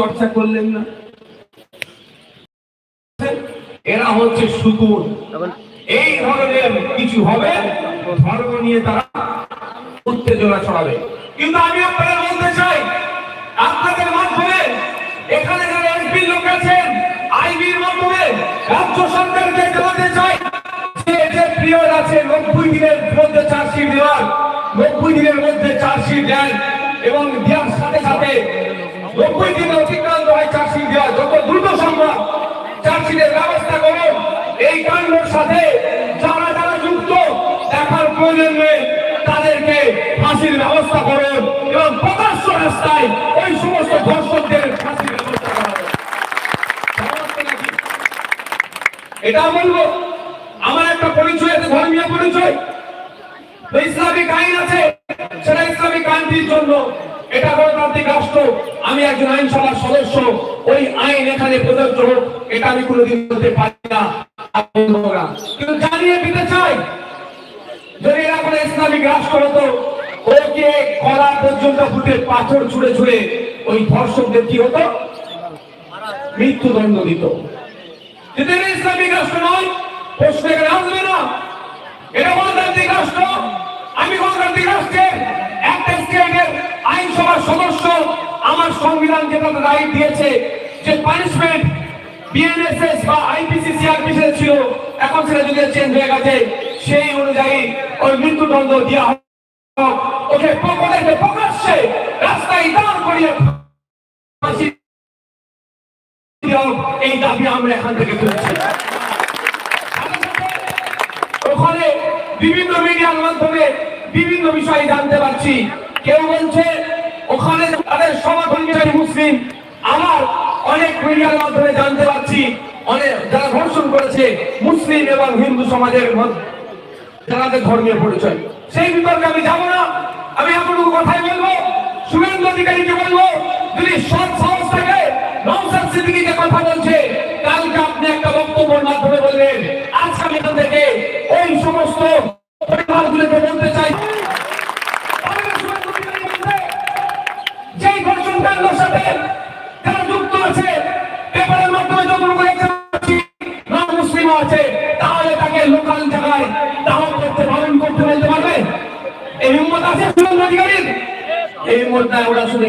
চর্চা করলেন না। এরা হচ্ছে শুকুর এই ধরনের কিছু হবে ধর্ম নিয়ে তারা উত্তেজনা ছড়াবে। কিন্তু আমি আপনাদের বলতে চাই আপনাদের মাধ্যমে এখানে যারা এমপি লোক আছেন আইবির মাধ্যমে রাজ্য সরকারকে জানাতে চাই যে যে পিরিয়ড আছে নব্বই দিনের মধ্যে চার্জশিট দেওয়ার নব্বই দিনের মধ্যে চার্জশিট দেন এবং দেওয়ার সাথে সাথে নব্বই দিনে অতিক্রান্ত হয় চার্জশিট দেওয়া যত দ্রুত সম্ভব চার্জশিটের ব্যবস্থা করুন। এই কাণ্ডের সাথে যারা যারা যুক্ত, দেখার প্রয়োজন নেই, তাদেরকে ফাঁসির ব্যবস্থা করুন এবং প্রকাশ্য রাস্তায় ওই সমস্ত ধর্ষকদের ফাঁসির ব্যবস্থা করা? এটা বলব, আমার একটা পরিচয় আছে, ধর্মীয় পরিচয়। ইসলামিক আইন আছে, সেটা ইসলামিক আইনটির জন্য এটা গণতান্ত্রিক রাষ্ট্র আমি একজন আইনসভার সদস্য, ওই আইন এখানে প্রযোজ্য এটা আমি কোনোদিন বলতে পারি না। কিন্তু জানিয়ে দিতে চাই, যদি এরা কোনো ইসলামিক রাষ্ট্র হতো, ওকে কলা পর্যন্ত ফুটে পাথর ছুঁড়ে ছুঁড়ে ওই ধর্ষকদের কি হতো? মৃত্যুদণ্ড দিত। যদি এটা ইসলামিক রাষ্ট্র নয়, প্রশ্ন এখানে আসবে না। এটা গণতান্ত্রিক রাষ্ট্র। আমি গণতান্ত্রিক রাষ্ট্রের একটা স্টেটের আইনসভার সদস্য আমার সংবিধান যেটা রাইট দিয়েছে, যে পানিশমেন্ট বিএনএসএস বা আইপিসি সিআরপিসি ছিল, এখন সেটা যদি চেঞ্জ হয়ে গেছে, সেই অনুযায়ী ওই মৃত্যুদণ্ড দেওয়া হোক ওকে প্রকাশ্যে রাস্তায় দাঁড় করিয়ে এই দাবি আমরা এখান থেকে ওখানে বিভিন্ন মিডিয়ার মাধ্যমে বিভিন্ন বিষয় জানতে পারছি। কেউ বলছে ওখানে তাদের সমাধানকারী মুসলিম। আমার অনেক মিডিয়ার মাধ্যমে জানতে পারছি, অনেক যারা ধর্ষণ করেছে মুসলিম এবং হিন্দু সমাজের যাদের ধর্মীয় পরিচয়। সেই বিতর্কে আমি যাব না। আমি এতটুকু কথাই বলব। শুভেন্দু অধিকারীকে বলব, যদি সৎ সাহস থাকে সিদ্দিকীকে কথা বলছে। কালকে আপনি একটা বক্তব্যের মাধ্যমে বললেন আজকে আমি এখান থেকে ওই সমস্ত পরিবারগুলোকে বলতে চাই।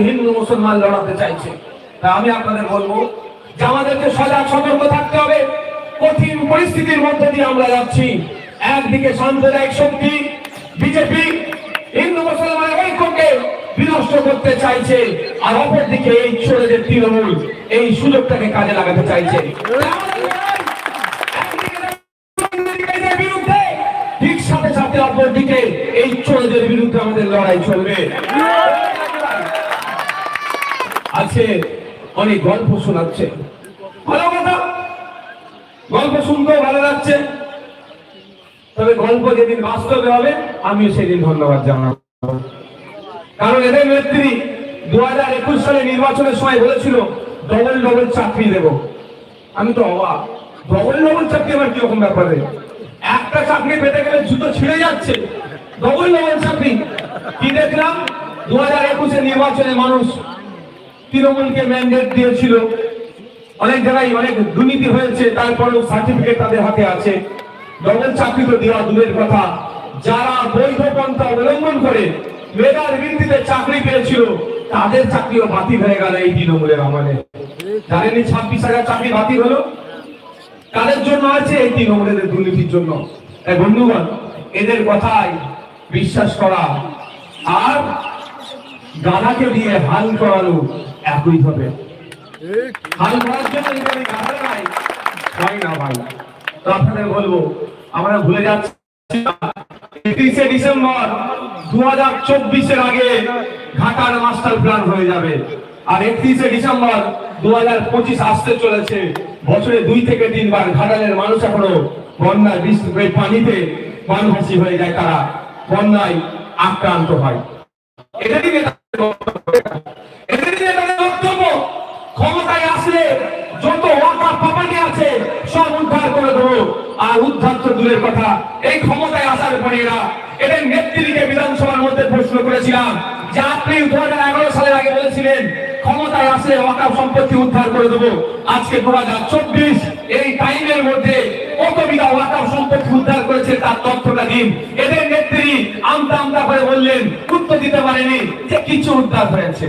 হিন্দু, মুসলমান লড়াতে চাইছে। আমি আপনাদের বলব, যে আমাদেরকে সজাগ সতর্ক থাকতে হবে। কঠিন পরিস্থিতির মধ্যে দিয়ে আমরা যাচ্ছি। একদিকে সাম্প্রদায়িক শক্তি, বিজেপি, হিন্দু মুসলমানের ঐক্যকে বিনষ্ট করতে চাইছে, আর অপরদিকে এই ছোড়দের তৃণমূল এই সুযোগটাকে কাজে লাগাতে চাইছে। এই বিরুদ্ধে আমাদের লড়াই চলবে। আছে অনেক গল্প শোনাচ্ছে। ভালো কথা। গল্প শুনতেও ভালো লাগছে। তবে গল্প যেদিন বাস্তবে হবে, আমিও সেদিন ধন্যবাদ জানাব। কারণ এদের নেত্রী দু হাজার একুশ সালে নির্বাচনের সময় বলেছিল, ডবল ডবল চাকরি দেব। আমি তো অবাক। ডবল ডবল চাকরি আমার কীরকম ব্যাপারে একটা চাকরি পেতে গেলে জুতো ছিঁড়ে যাচ্ছে। ডবল ডবল চাকরি? কি দেখলাম? দু হাজার একুশে নির্বাচনে মানুষ তৃণমূলকে ম্যান্ডেট দিয়েছিল। অনেক জায়গায় অনেক দুর্নীতি হয়েছে, তারপরেও সার্টিফিকেট তাদের হাতে আছে। ডবল চাকরি তো দেওয়া দূরের কথা। যারা বৈধ পন্থা অবলম্বন করে মেধার ভিত্তিতে চাকরি পেয়েছিল, তাদের চাকরিও বাতিল হয়ে গেল এই তৃণমূলের আমলে। জানেনি ছাব্বিশ হাজার চাকরি বাতিল হলো? কাদের জন্য আছে এই তৃণমূলের দুর্নীতির জন্য? বন্ধুগণ, এদের কথায় বিশ্বাস করা আর গাধাকে দিয়ে হাল করানো একই হবে। হাল করার জন্য হয় না ভাই? তো আপনাদের বলব, আমরা ভুলে যাচ্ছি একত্রিশে ডিসেম্বর দু হাজার চব্বিশের আগে ঘাটার মাস্টার প্ল্যান হয়ে যাবে। আর একত্রিশে ডিসেম্বর দু হাজার পঁচিশ আসতে চলেছে। বছরে দুই থেকে তিনবার ঘাটালের মানুষ এখনও বন্যায় বৃষ্টি পানিতে বনভাসী হয়ে যায় তারা। বন্যায় আক্রান্ত হয়। তাদের বক্তব্য। ক্ষমতায় আসলে যত সব উদ্ধার করে দেবো। আর উদ্ধার তো দূরের কথা। এই ক্ষমতায় আসার পরে করেছিলাম যে আপনি দু হাজার এগারো সালের আগে বলেছিলেন, ক্ষমতায় আসলে ওয়াকাফ সম্পত্তি উদ্ধার করে দেবো। আজকে দু হাজার চব্বিশ, এই টাইমের মধ্যে কত বিঘা সম্পত্তি উদ্ধার করেছে তার তথ্যটা দিন। এদের নেত্রী আমতা আমতা করে বললেন উত্তর দিতে পারেনি যে কিছু উদ্ধার হয়েছে।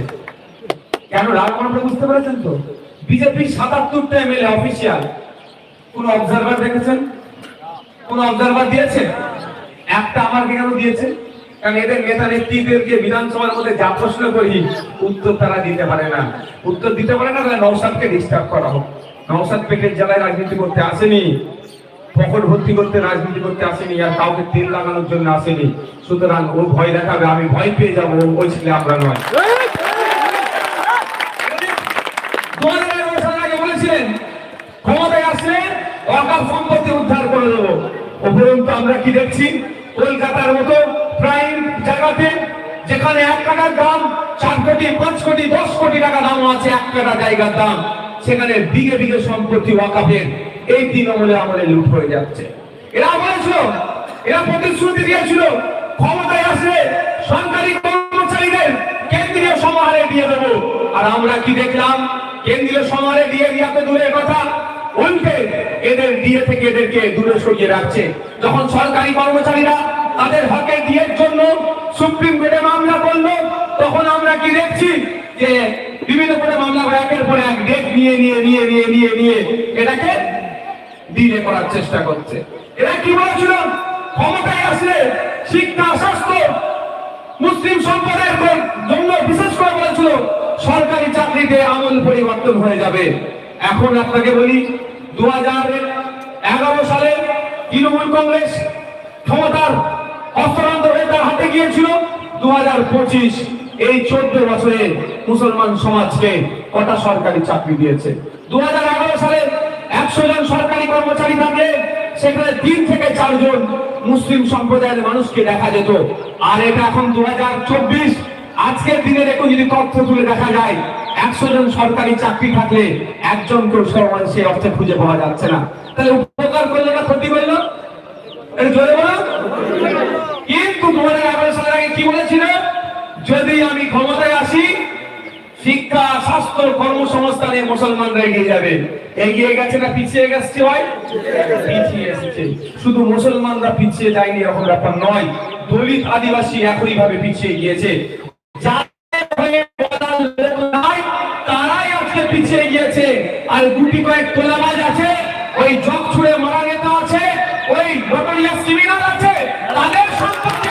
কেন রাগ মনে বুঝতে পেরেছেন তো? বিজেপি সাতাত্তরটা এমএলএ অফিসিয়াল। কোন অবজারভার দেখেছেন? কোন অবজারভার দিয়েছে একটা আমাকে কেন দিয়েছে কারণ এদের নেতা নেত্রীদেরকে বিধানসভার মধ্যে যা প্রশ্ন করি, উত্তর তারা দিতে পারে না। উত্তর দিতে পারে না, তাহলে নৌসাদকে ডিস্টার্ব করা হোক। নৌসাদ পেটের জেলায় রাজনীতি করতে আসেনি পকট ভর্তি করতে রাজনীতি করতে আসেনি, আর কাউকে তেল লাগানোর জন্য আসেনি। সুতরাং ও ভয় দেখাবে, আমি ভয় পেয়ে যাব ওই ছেলে আমরা নয়। ক্ষমতায় আসলে অকাল সম্পত্তি উদ্ধার করে দেবো। উপরন্তু আমরা কি দেখছি? কলকাতার মতো প্রাইম জায়গাতে, যেখানে এক টাকার দাম চার কোটি, পাঁচ কোটি, দশ কোটি টাকা দাম আছে, এক টাকা জায়গার দাম। সেখানে বিঘে বিঘে সম্পত্তি ওয়াকাফের। এই তৃণমূলে আমাদের লুট হয়ে যাচ্ছে। এরা বলেছিল এরা প্রতিশ্রুতি দিয়েছিল, ক্ষমতায় আসলে সরকারি কর্মচারীদের কেন্দ্রীয় সমাহারে দিয়ে দেবো। আর আমরা কি দেখলাম? কেন্দ্রীয় সমাহারে দিয়ে দিয়া দূরের কথা। উল্টে এদের দিয়ে থেকে এদেরকে দূরে সরিয়ে রাখছে। যখন সরকারি কর্মচারীরা তাদের হকের দিয়ের জন্য সুপ্রিম কোর্টে মামলা করল, তখন আমরা কি দেখছি? যে বিভিন্ন করে মামলা করে একের পর এক ডেট নিয়ে নিয়ে নিয়ে নিয়ে নিয়ে নিয়ে এটাকে ডিলে করার চেষ্টা করছে। এরা কি বলেছিল? ক্ষমতায় আসলে শিক্ষা, স্বাস্থ্য, মুসলিম সম্প্রদায়ের জন্য বিশেষ করে বলেছিল, সরকারি চাকরিতে আমল পরিবর্তন হয়ে যাবে। এখন আপনাকে বলি দু এগারো সালে তৃণমূল কংগ্রেস ক্ষমতার হস্তান্তর হয়ে তার হাতে গিয়েছিল। দু হাজার পঁচিশ, এই চোদ্দ বছরে মুসলমান সমাজকে কটা সরকারি চাকরি দিয়েছে? দু হাজার এগারো সালে একশো জন সরকারি কর্মচারী থাকলে সেখানে তিন থেকে চারজন মুসলিম সম্প্রদায়ের মানুষকে দেখা যেত। আর এটা এখন দু হাজার চব্বিশ, আজকের দিনে দেখুন যদি তথ্য তুলে দেখা যায় একশো জন সরকারি চাকরি থাকলে একজন কেউ সমাজ সেই অর্থে খুঁজে পাওয়া যাচ্ছে না। তাহলে উপকার করল না ক্ষতি করল? কিন্তু দু হাজার আগে কি বলেছিল? যদি আমি ক্ষমতায় আসি, শিক্ষা, স্বাস্থ্য, কর্মসংস্থানে মুসলমানরা এগিয়ে যাবে। এগিয়ে গেছে না পিছিয়ে গেছে হয় পিছিয়ে এসেছে। শুধু মুসলমানরা পিছিয়ে যায়নি, এরকম ব্যাপার নয়। দলিত আদিবাসী একই ভাবে পিছিয়ে গিয়েছে। আর গুটি কয়েক তোলাবাজ আছে ওই জগ ছুড়ে